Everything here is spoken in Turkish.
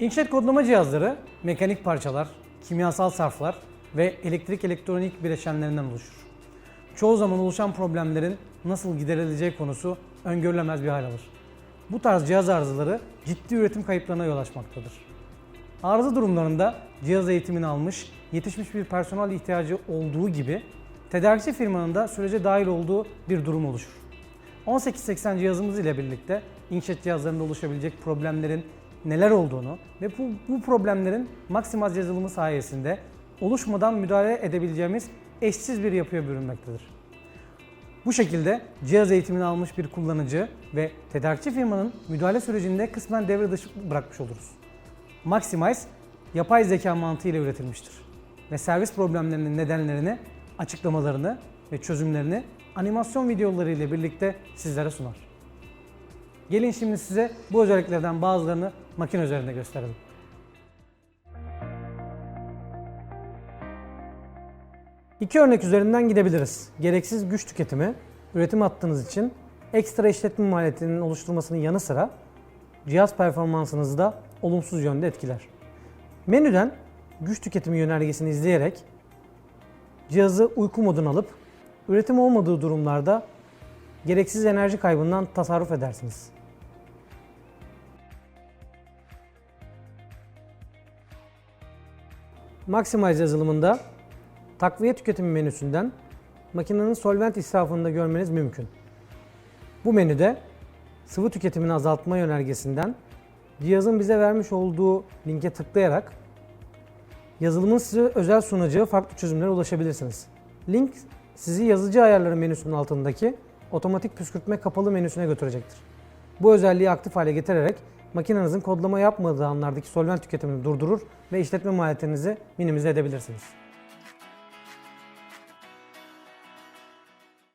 İnkjet kodlama cihazları mekanik parçalar, kimyasal sarflar ve elektrik elektronik bileşenlerinden oluşur. Çoğu zaman oluşan problemlerin nasıl giderileceği konusu öngörülemez bir hal alır. Bu tarz cihaz arızaları ciddi üretim kayıplarına yol açmaktadır. Arıza durumlarında cihaz eğitimini almış, yetişmiş bir personel ihtiyacı olduğu gibi tedarikçi firmanın da sürece dahil olduğu bir durum oluşur. 1880 cihazımız ile birlikte inkjet cihazlarında oluşabilecek problemlerin neler olduğunu ve bu, bu problemlerin Maximaz yazılımı sayesinde oluşmadan müdahale edebileceğimiz eşsiz bir yapıya bürünmektedir. Bu şekilde cihaz eğitimini almış bir kullanıcı ve tedarikçi firmanın müdahale sürecinde kısmen devre dışı bırakmış oluruz. Maximize, yapay zeka mantığıyla üretilmiştir ve servis problemlerinin nedenlerini, açıklamalarını ve çözümlerini animasyon videoları ile birlikte sizlere sunar. Gelin şimdi size bu özelliklerden bazılarını makine üzerinde gösterelim. İki örnek üzerinden gidebiliriz. Gereksiz güç tüketimi, üretim hattınız için ekstra işletme maliyetinin oluşturmasının yanı sıra cihaz performansınızı da olumsuz yönde etkiler. Menüden güç tüketimi yönergesini izleyerek cihazı uyku moduna alıp üretim olmadığı durumlarda gereksiz enerji kaybından tasarruf edersiniz. Maximize yazılımında takviye tüketimi menüsünden makinenin solvent israfını da görmeniz mümkün. Bu menüde sıvı tüketimini azaltma yönergesinden cihazın bize vermiş olduğu linke tıklayarak yazılımın size özel sunacağı farklı çözümlere ulaşabilirsiniz. Link sizi yazıcı ayarları menüsünün altındaki otomatik püskürtme kapalı menüsüne götürecektir. Bu özelliği aktif hale getirerek makinenizin kodlama yapmadığı anlardaki solvent tüketimini durdurur ve işletme maliyetlerinizi minimize edebilirsiniz.